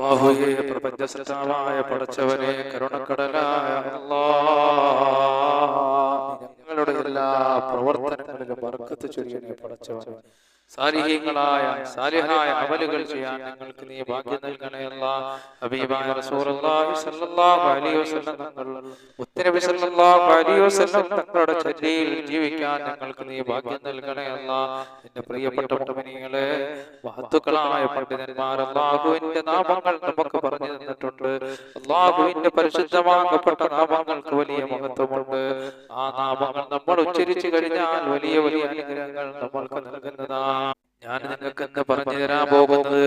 അല്ലാഹുവേ പ്രപഞ്ച സൃഷ്ടാവായ പടച്ചവനെ കരുണക്കടലായ ഞങ്ങളുടെ എല്ലാ പ്രവർത്തനങ്ങളിലും ബർക്കത്ത് ചൊരിയനെ പടച്ചവനെ. സാലിഹീങ്ങളായ സാലിഹായ അമലുകൾ ചെയ്യാൻ നിങ്ങൾക്ക് നീ ഭാഗ്യം നൽകണേ ഹബീബായ റസൂലുള്ളാഹി സ്വല്ലല്ലാഹു അലൈഹി വസല്ലം തങ്ങൾ മുത്തനബി സല്ലല്ലാഹു അലൈഹി വസല്ലം തങ്ങളുടെ ചര്യയിൽ ജീവിക്കാൻ ഞങ്ങൾക്ക് നീ ഭാഗ്യം നൽകണേ എന്റെ പ്രിയപ്പെട്ട മുഅ്മിനീങ്ങളെ മഹത്തുക്കളായ പണ്ഡിതന്മാർ അല്ലാഹുവിന്റെ നാമങ്ങൾ നമുക്ക് പറഞ്ഞു തന്നിട്ടുണ്ട്. അല്ലാഹുവിന്റെ പരിശുദ്ധമാക്കപ്പെട്ട നാമങ്ങൾക്ക് വലിയ മഹത്വമുണ്ട്. ആ നാമങ്ങൾ നമ്മൾ ഉച്ചരിച്ചു കഴിഞ്ഞാൽ വലിയ വലിയ അനുഗ്രഹങ്ങൾ നമ്മൾക്ക് നൽകുന്നതാണ്. ഞാൻ നിങ്ങൾക്ക് എന്ന് പറഞ്ഞു തരാൻ പോകുന്നത്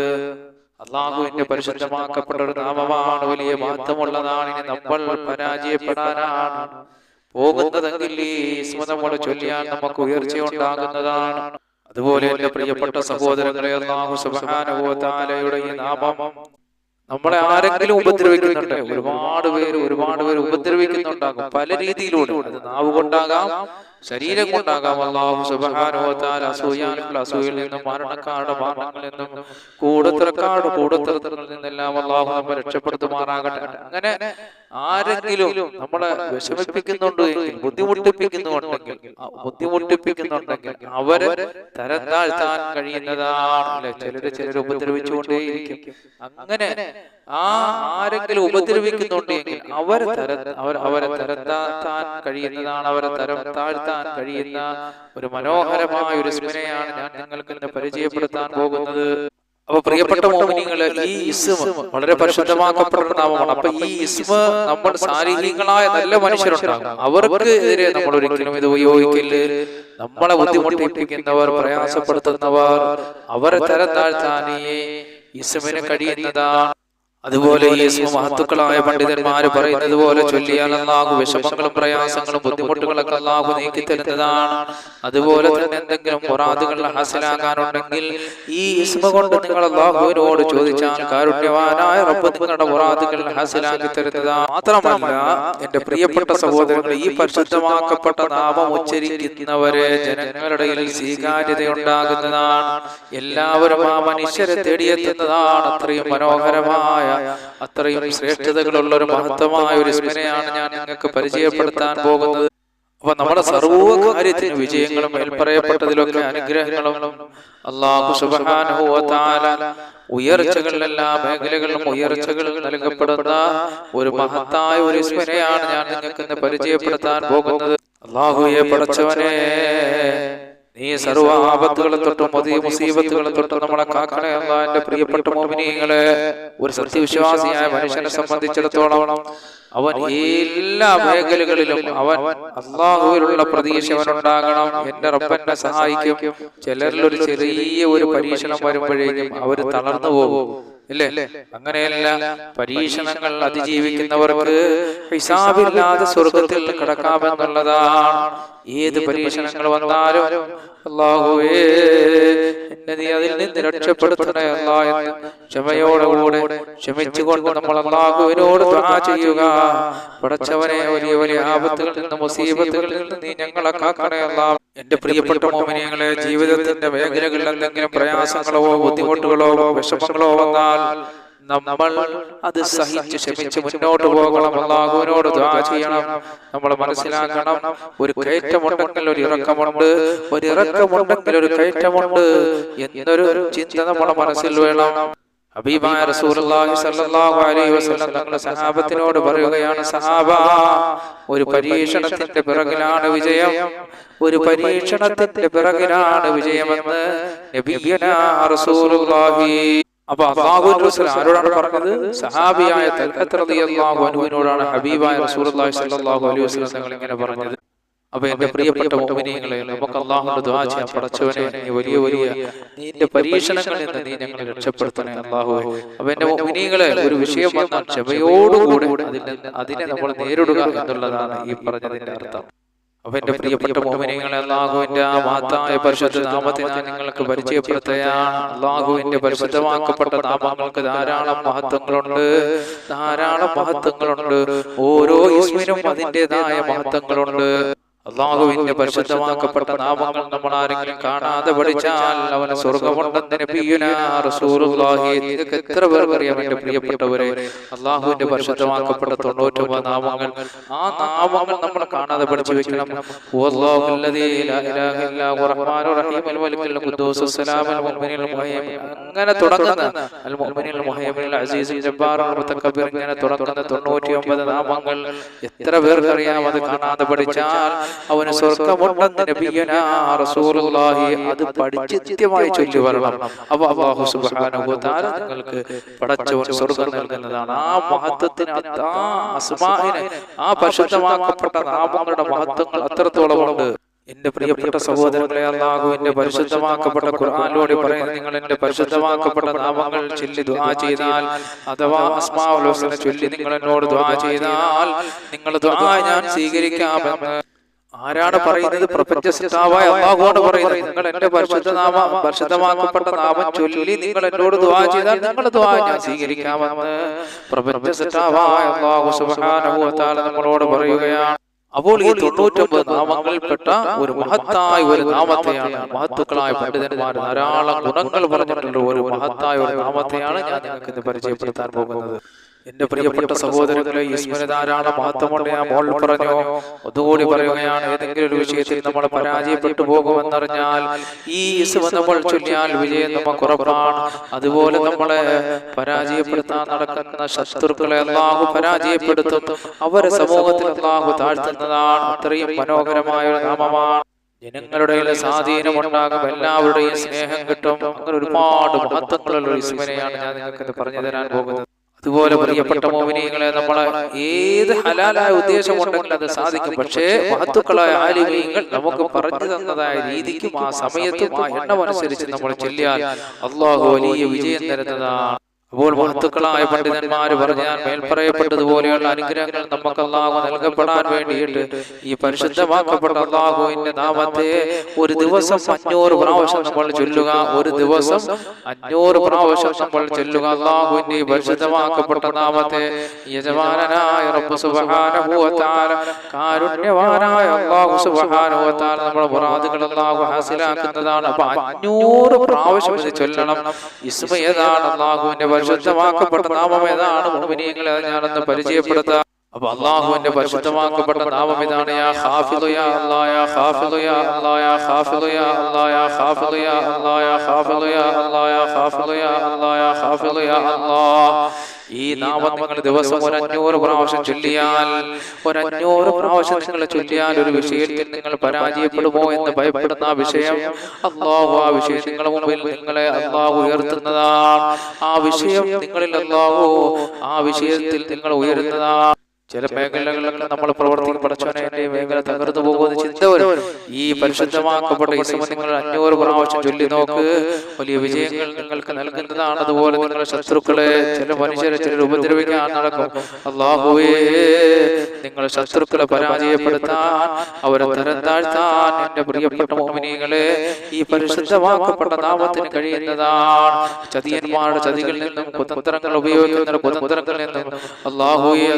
അള്ളാഹുവിന്റെ പരിശുദ്ധമാക്കപ്പെട്ട ഒരു നാമമാണ്. വലിയ മാറ്റമുള്ളതാണ്. ഇനി നമ്മൾ പരാജയപ്പെടാനാണ്. പോകുന്നതെങ്കിൽ ഈ സ്മതമോട് ചൊല്ലിയാൽ നമുക്ക് ഉയർച്ച ഉണ്ടാകുന്നതാണ് അതുപോലെ എന്റെ പ്രിയപ്പെട്ട സഹോദരങ്ങളെ അള്ളാഹു സുബാനുഭവത്താലയുടെ ഈ നാമം നമ്മളെ ആരെങ്കിലും ഉപദ്രവിക്കുന്നുണ്ട്. ഒരുപാട് പേര് ഒരുപാട് പേര് ഉപദ്രവിക്കുന്നുണ്ടാകും. പല രീതിയിലൂടെ. അത് നാവ് കൊണ്ടാകാം ശരീരം കൊണ്ടാകാം അള്ളാഹു സുബാനുഭവത്താൽ അസൂയാനുള്ള അസൂയിൽ നിന്നും മരണക്കാട് മരണങ്ങളിൽ നിന്നും കൂടുതൽ കാട് കൂടുതൽ നിന്നെല്ലാം അള്ളാഹു നമ്മെ രക്ഷപ്പെടുത്തുമാറാകട്ടെ. അങ്ങനെ ആരെങ്കിലും നമ്മളെ വിഷമിപ്പിക്കുന്നുണ്ട് ബുദ്ധിമുട്ടിപ്പിക്കുന്നുണ്ടെങ്കിൽ ബുദ്ധിമുട്ടിപ്പിക്കുന്നുണ്ടെങ്കിൽ അവരെ തരം താഴ്ത്താൻ കഴിയുന്നതാണ് ചിലര് ചിലര് ഉപദ്രവിച്ചുകൊണ്ടേയിരിക്കും. അങ്ങനെ ആ ആരെങ്കിലും ഉപദ്രവിക്കുന്നുണ്ടെങ്കിൽ അവരെ തര അവരെ തരം താഴ്ത്താൻ കഴിയുന്നതാണ് അവരെ തരം താഴ്ത്താൻ കഴിയുന്ന ഒരു മനോഹരമായ ഒരു സ്മരയാണ് ഞാൻ നിങ്ങൾക്ക് പരിചയപ്പെടുത്താൻ പോകുന്നത്. അപ്പൊ പ്രിയപ്പെട്ട മോമിനികൾ ഈ ഇസ്മ വളരെ പരിശുദ്ധമാക്കപ്പെട്ട ഒരു നാമമാണ് അപ്പൊ ഈ ഇസ്മ നമ്മൾ ശാരീരികളായ നല്ല മനുഷ്യരുണ്ടാകും. അവർക്ക് എതിരെ നമ്മൾ ഒരിക്കലും ഇത് ഉപയോഗിക്കില്ല നമ്മളെ ബുദ്ധിമുട്ടിപ്പിക്കുന്നവർ പ്രയാസപ്പെടുത്തുന്നവർ അവരെ തരം താഴ്ത്താനേ ഇസ്മിന് കഴിയുന്നതാണ്. അതുപോലെ ഈ മഹത്തുക്കളായ പണ്ഡിതന്മാർ പറയുന്നത് പോലെ ചൊല്ലിയാൽ അല്ലാഹു വിഷമങ്ങളും പ്രയാസങ്ങളും ബുദ്ധിമുട്ടുകളൊക്കെ അല്ലാഹു നീക്കി തരുന്നതാണ്. അതുപോലെ തന്നെ എന്തെങ്കിലും മുറാദുകൾ ഹാസിലാകാനുണ്ടെങ്കിൽ ഈ ഇസ്മ കൊണ്ട് നിങ്ങൾ അള്ളാഹുവിനോട് ചോദിച്ചാൽ കാരുണ്യവാനായ റബ്ബ് നിങ്ങളുടെ മുറാദുകൾ ഹാസിലാക്കി തരുന്നതാണ് മാത്രമല്ല എന്റെ പ്രിയപ്പെട്ട സഹോദരങ്ങൾ ഈ പരിശുദ്ധമാക്കപ്പെട്ട നാമം ഉച്ചരിക്കുന്നവരെ ജനങ്ങളുടെ സ്വീകാര്യതയുണ്ടാകുന്നതാണ് എല്ലാവരും ആ മനുഷ്യരെ തേടിയെത്തുന്നതാണ്. അത്രയും മനോഹരമായ അത്രയും ശ്രേഷ്ഠതകളുള്ള ഒരു മഹത്വമായ ഒരു സ്മരണയാണ് ഞാൻ നിങ്ങൾക്ക് പരിചയപ്പെടുത്താൻ പോകുന്നത്. അപ്പൊ നമ്മുടെ സർവ കാര്യത്തിന് വിജയങ്ങളും മേൽപ്പറയപ്പെട്ടതിലൊക്കെ അനുഗ്രഹങ്ങളും അള്ളാഹു തആല ഉയർച്ചകളിലെല്ലാ മേഖലകളിലും ഉയർച്ചകൾ നൽകപ്പെടുന്ന ഒരു മഹത്തായ ഒരു സ്മരണയാണ് ഞാൻ നിങ്ങൾക്ക് ഇന്ന് പരിചയപ്പെടുത്താൻ പോകുന്നത്. അള്ളാഹുയെ പടച്ചവനെ നീ സർവ ആപത്തുകളെ തൊട്ടും പുതിയ മുസീബത്തുകളെ തൊട്ടും നമ്മളെ കാക്കണേ അല്ല എന്റെ പ്രിയപ്പെട്ട മോഹിനിയങ്ങളെ ഒരു സത്യവിശ്വാസിയായ മനുഷ്യനെ സംബന്ധിച്ചിടത്തോളം അവൻ എല്ലാ മേഖലകളിലും അവൻ അള്ളാഹുവിലുള്ള പ്രതീക്ഷ അവനുണ്ടാകണം എന്റെ റബ്ബനെ സഹായിക്കും. ചിലരിൽ ഒരു ചെറിയ ഒരു പരീക്ഷണം വരുമ്പോഴേക്കും അവർ തളർന്നു പോകും. ഇല്ലേ? അങ്ങനെയല്ല പരീക്ഷണങ്ങൾ അതിജീവിക്കുന്നവർക്ക് ഹിസാബില്ലാതെ സ്വർഗത്തിൽ കിടക്കാമെന്നുള്ളതാണ് ഏത് പരീക്ഷണങ്ങൾ വന്നാലും അള്ളാഹുവേ എന്നെ നീ അതിൽ നിന്ന് രക്ഷപ്പെടുത്തണേ അല്ലാ എന്ന് ക്ഷമയോടുകൂടെ ക്ഷമിച്ചുകൊണ്ട് നമ്മൾ അള്ളാഹുവിനോട് ചെയ്യുക. പടച്ചവനെ വലിയ വലിയ ആപത്തുകളിൽ നിന്ന് മുസീബത്തുകളിൽ നിന്ന് നീ ഞങ്ങളെ കാക്കണേ അല്ല. എന്റെ പ്രിയപ്പെട്ട മോമിനിയങ്ങളെ ജീവിതത്തിന്റെ മേഖലകളിൽ എന്തെങ്കിലും പ്രയാസങ്ങളോ ബുദ്ധിമുട്ടുകളോ വിഷമങ്ങളോ വന്നാൽ നമ്മൾ അത് സഹിച്ച് ക്ഷമിച്ച് മുന്നോട്ട് പോകണം. അള്ളാഹുവിനോട് ദുആ ചെയ്യണം. നമ്മൾ മനസ്സിലാക്കണം. ഒരു കയറ്റമുണ്ടെങ്കിൽ ഒരു ഇറക്കമുണ്ട്. ഒരു ഇറക്കമുണ്ടെങ്കിൽ ഒരു കയറ്റമുണ്ട്. എന്നൊരു ചിന്ത നമ്മുടെ മനസ്സിൽ വേണം. ഹബീബായ റസൂലുള്ളാഹി സ്വല്ലല്ലാഹു അലൈഹി വസല്ലം തങ്ങളുടെ സഹാബത്തിനോട് പറയുകയാണ് സഹാബ ഒരു പരീക്ഷണത്തിന്റെ പിറകിലാണ് വിജയം. ഒരു പരീക്ഷണത്തിന്റെ പിറകിലാണ് വിജയമെന്ന് നബിയനാ റസൂലുള്ളാഹി അപ്പൊ ആരോടാണ് പറഞ്ഞത്? സഹാബിയായ അൻഹുവിനോടാണ് ഹബീബായ സ്വല്ലല്ലാഹു അലൈഹി തങ്ങൾ ഇങ്ങനെ പറഞ്ഞത്. അപ്പൊ എന്റെ പ്രിയപ്പെട്ട മോമിനിയങ്ങളെ നമുക്ക് അള്ളാഹുന്റെ ദുആ ചെയ്യാൻ പടച്ചവനെ വലിയ വലിയ നിന്റെ പരീക്ഷണങ്ങളിൽ നിന്ന് നീ ഞങ്ങളെ രക്ഷപ്പെടുത്തണേ. അള്ളാഹു അപ്പൊ എന്റെ മോമിനിയങ്ങളെ ഒരു വിഷയം വന്നാൽ ക്ഷമയോടുകൂടെ അതിൽ അതിനെ നമ്മൾ നേരിടുക എന്നുള്ളതാണ് ഈ പറഞ്ഞതിന്റെ അർത്ഥം. അപ്പൊ എന്റെ പ്രിയപ്പെട്ട മോമിനിയങ്ങളെ അള്ളാഹുവിന്റെ ആ മഹത്തായ പരിശുദ്ധ നാമത്തെ ഞാൻ നിങ്ങൾക്ക് പരിചയപ്പെടുത്തുകയാണ് അള്ളാഹുവിന്റെ പരിശുദ്ധമാക്കപ്പെട്ട നാമങ്ങൾക്ക് ധാരാളം മഹത്വങ്ങളുണ്ട്. ധാരാളം മഹത്വങ്ങളുണ്ട്. ഓരോ ഇസ്മിനും അതിന്റെതായ മഹത്വങ്ങളുണ്ട്. അള്ളാഹുവിന്റെ പരിശുദ്ധമാക്കപ്പെട്ട നാമങ്ങൾ നമ്മൾ ആരെങ്കിലും കാണാതെ പഠിച്ചാൽ അവന് സ്വർഗമുണ്ടെന്ന് നബിയുനാ റസൂലുള്ളാഹി നിങ്ങൾക്ക് എത്ര പേർക്ക് എന്റെ പ്രിയപ്പെട്ടവരെ അള്ളാഹുവിന്റെ പരിശുദ്ധമാക്കപ്പെട്ട തൊണ്ണൂറ്റൊമ്പത് നാമങ്ങൾ ആ നാമങ്ങൾ നമ്മൾ കാണാതെ പഠിച്ചു വെക്കണം. അങ്ങനെ തുടങ്ങുന്ന അൽ ഒമ്പത് നാമങ്ങൾ എത്ര പേർക്കറിയാം അത് കാണാതെ പഠിച്ചാൽ അവന് സ്വർഗമുണ്ടെന്ന് നബിയനാ റസൂലുള്ളാഹി അത് പഠിച്ച് കൃത്യമായി ചൊല്ലി വരണം. അപ്പൊ അല്ലാഹു സുബ്ഹാനഹു നിങ്ങൾക്ക് പടച്ചവൻ സ്വർഗം നൽകുന്നതാണ്. ആ മഹത്വത്തിന് ആ അസ്മാഇനെ ആ പരിശുദ്ധമാക്കപ്പെട്ട നാമങ്ങളുടെ മഹത്വങ്ങൾ അത്രത്തോളം ഉണ്ട്. എന്റെ പ്രിയപ്പെട്ട സഹോദരങ്ങളെ അള്ളാഹുവിന്റെ പരിശുദ്ധമാക്കപ്പെട്ട ഖുർആാനിലൂടെ പറയുന്നത് നിങ്ങൾ എന്റെ പരിശുദ്ധമാക്കപ്പെട്ട നാമങ്ങൾ ചൊല്ലി ദുആ ചെയ്താൽ അഥവാ അസ്മാഉൽ ഹുസ്ന ചൊല്ലി നിങ്ങൾ എന്നോട് ദുആ ചെയ്താൽ നിങ്ങൾ ദുആ ഞാൻ സ്വീകരിക്കാമെന്ന് ആരാണ് പറയുന്നത് പ്രപഞ്ച സൃഷ്ടാവായ അള്ളാഹുവാണ് പറയുന്നത് നിങ്ങൾ എന്റെ പരിശുദ്ധ നാമ പരിശുദ്ധമാക്കപ്പെട്ട നാമം ചൊല്ലി നിങ്ങൾ എന്നോട് ദുആ ചെയ്താൽ നിങ്ങൾ ദുആ ഞാൻ സ്വീകരിക്കാമെന്ന് പ്രപഞ്ച സൃഷ്ടാവായ അള്ളാഹു സുബ്ഹാനഹു വ തആല നമ്മളോട് പറയുകയാണ് അപ്പോൾ ഈ തൊണ്ണൂറ്റൊമ്പത് നാമങ്ങളിൽപ്പെട്ട ഒരു മഹത്തായ ഒരു നാമത്തെയാണ് മഹത്തുക്കളായ പണ്ഡിതന്മാർ ധാരാളം ഗുണങ്ങൾ പറഞ്ഞിട്ടുള്ള ഒരു മഹത്തായ ഒരു നാമത്തെയാണ് ഞാൻ നിങ്ങൾക്ക് ഇന്ന് പരിചയപ്പെടുത്താൻ പോകുന്നത് എന്റെ പ്രിയപ്പെട്ട സഹോദരങ്ങളെ ഈശ്വര ധാരാളം മഹത്വമുണ്ട് ഞാൻ മോൾ പറഞ്ഞു അതുകൂടി പറയുകയാണ് ഏതെങ്കിലും ഒരു വിഷയത്തിൽ നമ്മൾ പരാജയപ്പെട്ടു പോകുമെന്നറിഞ്ഞാൽ ഈ നമ്മൾ ചൊല്ലിയാൽ വിജയം നമുക്ക് ഉറപ്പാണ്. അതുപോലെ നമ്മളെ പരാജയപ്പെടുത്താൻ നടക്കുന്ന ശത്രുക്കളെ എല്ലാവരും പരാജയപ്പെടുത്തും. അവരെ സമൂഹത്തിൽ അല്ലാഹു താഴ്ത്തുന്നതാണ്. അത്രയും മനോഹരമായ ഒരു നാമമാണ്. ജനങ്ങളുടെ സ്വാധീനം ഉണ്ടാകും. എല്ലാവരുടെയും സ്നേഹം കിട്ടും. അങ്ങനെ ഒരുപാട് മഹത്വങ്ങളുള്ള ഒരു ഇസ്മനെയാണ് ഞാൻ നിങ്ങൾക്ക് പറഞ്ഞു തരാൻ പോകുന്നത്. അതുപോലെ പ്രിയപ്പെട്ട മോമിനികളെ നമ്മളെ ഏത് ഹലാലായ ഉദ്ദേശം ഉണ്ടെങ്കിൽ അത് സാധിക്കും? പക്ഷേ മഹത്തുക്കളായ ആലിമീങ്ങൾ നമുക്ക് പറഞ്ഞു തന്നതായ രീതിക്കും ആ സമയത്തും ആ എണ്ണമനുസരിച്ച് നമ്മൾ ചെല്ലിയാൽ അള്ളാഹു വലിയ വിജയം തരുന്നതാണ്. അപ്പോൾ മഹത്തുക്കളായ പണ്ഡിതന്മാർ പറഞ്ഞാൽ മേൽപ്പറയപ്പെട്ടതുപോലെയുള്ള അനുഗ്രഹങ്ങൾ നമുക്ക് അള്ളാഹു നൽകപ്പെടാൻ വേണ്ടിയിട്ട് ഈ പരിശുദ്ധമാക്കപ്പെട്ട അള്ളാഹുവിന്റെ നാമത്തെ ഒരു ദിവസം അഞ്ഞൂറ് പ്രാവശ്യം നമ്മൾ ചൊല്ലുക ഒരു ദിവസം അഞ്ഞൂറ് പ്രാവശ്യം നമ്മൾ ചൊല്ലുക അള്ളാഹുവിന്റെ പരിശുദ്ധമാക്കപ്പെട്ട നാമത്തെ യജമാനായ കാരുണ്യവാനായ അള്ളാഹു തആല നമ്മുടെ മുറാദുകൾ അള്ളാഹു ഹാസിലാക്കുന്നതാണ്. അപ്പൊ അഞ്ഞൂറ് പ്രാവശ്യം ചൊല്ലണം. ഇസ്മയതാണ് അള്ളാഹുവിന്റെ പരിശുദ്ധമാക്കപ്പെട്ട നാമം ഏതാണ്? അത് ഞാനൊന്ന് പരിചയപ്പെടുത്താം അപ്പൊ അള്ളാഹുവിന്റെ പരിശുദ്ധമാക്കപ്പെട്ട നാമം ഇതാണ് യാ ഹാഫിദു യാ അല്ലാഹ് യാ ഹാഫിദു യാ അല്ലാഹ് യാ ഹാഫിദു യാ അല്ലാഹ് യാ ഹാഫിദു യാ അല്ലാഹ് യാ ഹാഫിദു യാ അല്ലാഹ് യാ ഹാഫിദു യാ അല്ലാഹ് യാ ഹാഫിദു യാ അല്ലാഹ് ഈ നാമം നിങ്ങൾ ദിവസം ഒരു അഞ്ഞൂറ് പ്രാവശ്യം ചൊല്ലിയാൽ ഒരു അഞ്ഞൂറ് പ്രാവശ്യം നിങ്ങൾ ചൊല്ലിയാൽ ഒരു വിഷയത്തിൽ നിങ്ങൾ പരാജയപ്പെടുമോ എന്ന് ഭയപ്പെടുന്ന ആ വിഷയം അള്ളാഹു ആ വിഷയം മുമ്പിൽ നിങ്ങളെ അള്ളാഹു ഉയർത്തുന്നതാണ് ആ വിഷയം നിങ്ങളിൽ അള്ളാഹു ആ വിഷയത്തിൽ നിങ്ങൾ ഉയരുന്നതാണ് ചില മേഖലകളിലൊക്കെ നമ്മൾ പ്രവർത്തിക്കും പഠിച്ചവനെ മേഖല തകർന്നു പോകുമെന്ന് ചിന്ത വരും ഈ പരിശുദ്ധമാക്കപ്പെട്ട ഈ സമയം നിങ്ങൾ അഞ്ഞൂറ് പ്രാവശ്യം ചൊല്ലി നോക്ക് വലിയ വിജയങ്ങൾ നിങ്ങൾക്ക് നൽകുന്നതാണ്. അതുപോലെ നിങ്ങളുടെ ശത്രുക്കളെ ചില മനുഷ്യരെ ചിലർ ഉപദ്രവിക്കാൻ നടക്കും. അള്ളാഹുവേ നിങ്ങൾ ശത്രുക്കളെ പരാജയപ്പെടുത്താൻ അവരെ തരം താഴ്ത്താൻ എന്റെ പ്രിയപ്പെട്ട മോമിനികളെ ഈ പരിശുദ്ധമാക്കപ്പെട്ട നാമത്തിന് കഴിയുന്നതാണ്. ചതിയന്മാരുടെ ചതികളിൽ നിന്നും കുതന്ത്രങ്ങൾ ഉപയോഗിക്കുന്ന കുതന്ത്രങ്ങളിൽ നിന്നും അള്ളാഹുയെ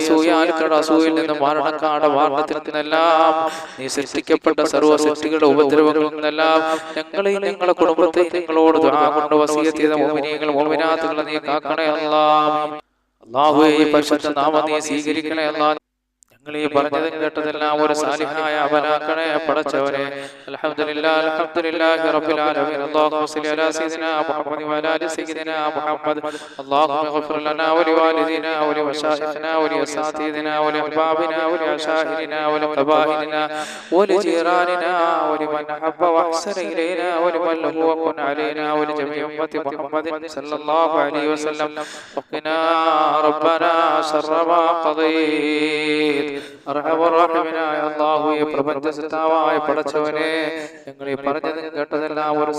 അസൂയാൽക്കട അസൂയിൽ നിന്നും മരണക്കാട വാർണത്തിൽ നിന്നെല്ലാം നീ സൃഷ്ടിക്കപ്പെട്ട സർവ സൃഷ്ടികളുടെ ഉപദ്രവങ്ങളിൽ നിന്നെല്ലാം ഞങ്ങളെയും ഞങ്ങളുടെ കുടുംബത്തെയും നിങ്ങളോട് കൊണ്ട് വസിയത്ത് ചെയ്ത മോമിനാത്തുകളെ നീ കാക്കണേ അല്ലാ അള്ളാഹുവെ പരിശുദ്ധ നാമം നീ സ്വീകരിക്കണേ അല്ലാ ഞങ്ങൾ ഈ പറഞ്ഞതും കേട്ടതെല്ലാം ഒരു സാലിഹായ അവനാക്കണേ പടച്ചവനെ അൽഹംദുലില്ലാഹ് അൽഹംദുലില്ലാഹി റബ്ബിൽ ആലമീൻ അല്ലാഹുമ്മ സ്വല്ലി അലാ സയ്യിദിനാ മുഹമ്മദ് വഅലാ ആലി സയ്യിദിനാ മുഹമ്മദ് അല്ലാഹുമ്മ ഗ്ഫിർ ലനാ വലിവാലിദിനാ വലിമശായിഖിനാ വലിഅസാതീദിനാ വലിഅഹ്ബാബിനാ വലിഅശാഇരിനാ വലിഖബായിലിനാ ولجيراننا ولمن أحب وأحسن إلينا ولمن له وكن علينا ولجميع أمة محمد صلى الله عليه وسلم وقنا ربنا شر ما قضيت പ്രപഞ്ചസിതാവായ പടച്ചവനെ കേട്ടതെല്ലാം ഒരു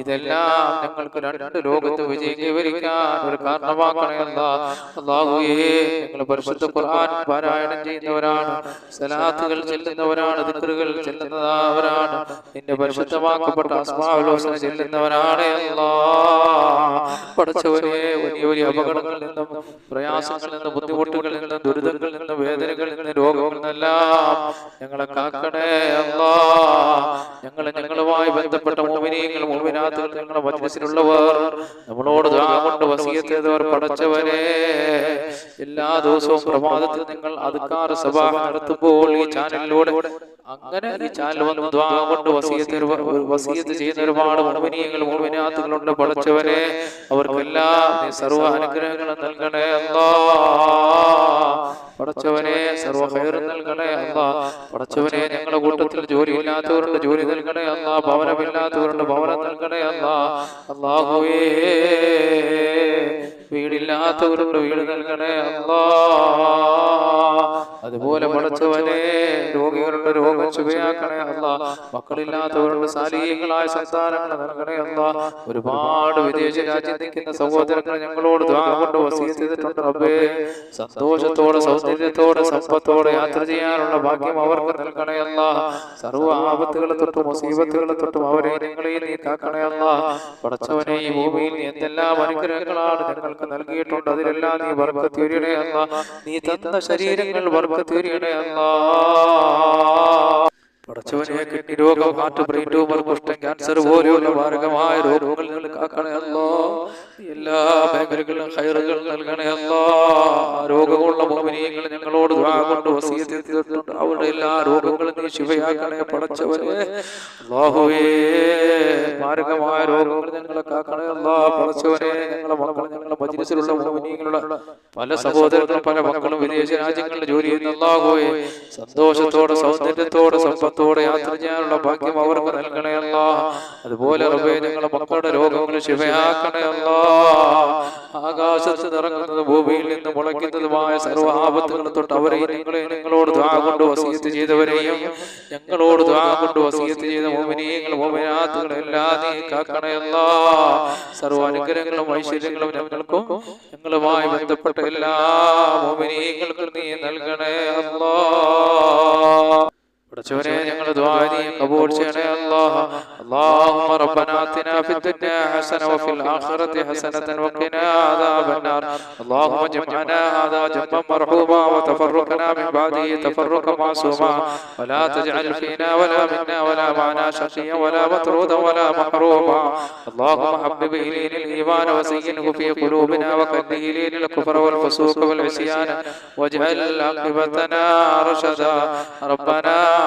ഇതെല്ലാം രണ്ട് ലോകത്ത് ഒരു പരിശുദ്ധ ഖുർആൻ പാരായണം സലാത്തുകൾ ദിക്റുകൾ പരിശുദ്ധമാക്കപ്പെട്ട വലിയ വലിയ അപകടങ്ങളിൽ നിന്നും പ്രയാസങ്ങളിൽ നിന്നും ബുദ്ധിമുട്ടുകളിൽ ബുദ്ധിമുട്ടുകളിൽ ദുരിതങ്ങളിൽ നിന്ന് വേദനകളിൽ നിന്ന് രോഗങ്ങളിൽ നിന്നെല്ലാം ഞങ്ങളെ കാക്കണേ അല്ലാ. ഞങ്ങളെ ഞങ്ങളുമായി ബന്ധപ്പെട്ട മോമിനിയങ്ങൾ മോമിനാത്തുകൾ ഞങ്ങളുടെ മജ്ലിസിലുള്ളവർ നമ്മളോട് കൊണ്ട് വസീയത്തേതവർ പടച്ചവരെ എല്ലാ ദിവസവും പ്രഭാതത്തിൽ നിങ്ങൾ അതുക്കാർ സഭ നടത്തുമ്പോൾ ഈ ചാനലിലൂടെ അങ്ങനെ ഈ ചാനൽ വന്ന് ദ്വാ കൊണ്ട് വസീയത്ത് വസീയത്ത് ചെയ്യുന്ന ഒരുപാട് മോമിനിയങ്ങൾ മോമിനാത്തുകളുണ്ട് പടച്ചവരെ അവർക്കെല്ലാം സർവ അനുഗ്രഹങ്ങളും നൽകണേ അല്ലാ. പടച്ചവനെ സർവ ഹൈറും നൽകണേ അല്ലാ. പടച്ചവനെ ഞങ്ങളുടെ കൂട്ടത്തിൽ ജോലി ഇല്ലാത്തവരുണ്ട് ജോലി നൽകണേ അല്ലാ. ഭവനമില്ലാത്തവരുണ്ട് ഭവനം നൽകണേ അല്ലാ. അല്ലാഹുവേ. വീടില്ലാത്തവരുണ്ട് വീട് നൽകണേ അല്ലാ. അതുപോലെ മടച്ചവനെ രോഗികളുടെ രോഗം ചുവയാക്കണേ അല്ല. മക്കളില്ലാത്തവരുടെ സാലീഹികളായ സംസ്ഥാനങ്ങൾ നൽകണേ അല്ല. ഒരുപാട് വിദേശ രാജ്യം നിൽക്കുന്ന സഹോദരങ്ങൾ ഞങ്ങളോട് കൊണ്ട് വസീത് ചെയ്തിട്ടുണ്ട് റബ്ബേ. സന്തോഷത്തോടെ സൗന്ദര്യത്തോടെ സമ്പത്തോടെ യാത്ര ചെയ്യാനുള്ള ഭാഗ്യം അവർക്ക് നൽകണേ അല്ല. സർവ ആപത്തുകളെ തൊട്ടും മുസീബത്തുകളെ തൊട്ടും അവരെ നിങ്ങളെയും നീ കാക്കണേ അല്ല. പടച്ചവനെ ഈ ഭൂമിയിൽ എന്തെല്ലാം അനുഗ്രഹങ്ങളാണ് ഞങ്ങൾക്ക് നൽകിയിട്ടുണ്ട്. അതിലെല്ലാം നീ വർക്കത്തിയറിയണേ അല്ല നീ തന്ന ശരീരങ്ങൾ വർക്കത്തിയറിയണേ അല്ല. പടച്ചവനെ കിഡ്നി രോഗം ഹാർട്ട് ബ്രെയിൻ കുഷ്ഠം ക്യാൻസർ പോലെയുള്ള മാരകമായ രോഗങ്ങളിൽ നിന്ന് എല്ലാ മേഖലകളിലും ഹൈറുകൾ നൽകണേ അല്ലോ. രോഗമുള്ള മോമിനിയങ്ങൾ ഞങ്ങളോട് കൊണ്ട് വസീയത്ത് ചെയ്തിട്ടുണ്ട് അവരുടെ എല്ലാ രോഗങ്ങളും നീ ശിവയാക്കണേ പടച്ചവനെ. അല്ലാഹുവേ മാരകമായ രോഗങ്ങൾ ഞങ്ങളെ കാക്കണേ അല്ലാ. പടച്ചവനെ ഞങ്ങളെ മക്കൾ ഞങ്ങളെ മജ്ലിസിലുള്ള മോമിനിയങ്ങളുടെ പല സഹോദരങ്ങളും പല മക്കളും വിദേശ രാജ്യങ്ങളിൽ ജോലി ചെയ്യുന്ന അല്ലാഹുവേ. സന്തോഷത്തോടെ സൗന്ദര്യത്തോടെ സമ്പത്തോടെ യാത്ര ചെയ്യാനുള്ള ഭാഗ്യം അവർക്ക് നൽകണേ അല്ല. അതുപോലെ റബേ ഞങ്ങളുടെ മക്കളുടെ രോഗങ്ങൾ ശിവയാക്കണേ അല്ല. ആകാശത്ത് നിറങ്ങുന്നത് ഭൂമിയിൽ നിന്ന് മുളയ്ക്കുന്നതുമായ സർവ തൊട്ട് അവരെ നിങ്ങളെ നിങ്ങളോട് ദ്വാ കൊണ്ട് വസീയത്ത് ചെയ്തവരെയും ഞങ്ങളോട് ദ്വാ കൊണ്ട് വസീത്ത് ചെയ്ത മോമിനിയങ്ങൾ മോമിനാത്തുകൾ എല്ലാം നീ കാക്കണേ അല്ല. സർവ അനുഗ്രഹങ്ങളും ഐശ്വര്യങ്ങളും ഞങ്ങൾക്കും ഞങ്ങളുമായി ബന്ധപ്പെട്ട എല്ലാ മോമിനിയങ്ങൾക്കും നീ നൽകണേ അല്ലാ. പടച്ചവനെ ഞങ്ങൾ ദ്വാരി കബൂൽ ചെയ്യണേ അല്ലാഹ് اللهم ربنا آتنا في الدنيا حسنة وفي الآخرة حسنة وقنا عذاب النار اللهم اجمعنا هذا جمعا مرحوما وتفرقنا من بعده تفرقا معصوما ولا تجعل فينا ولا منا ولا معنا شقيا ولا مطرودا ولا محروما اللهم حبب إلينا الإيمان وزينه في قلوبنا وكره إلينا الكفر والفسوق والعصيان واجعل عاقبتنا رشدا ربنا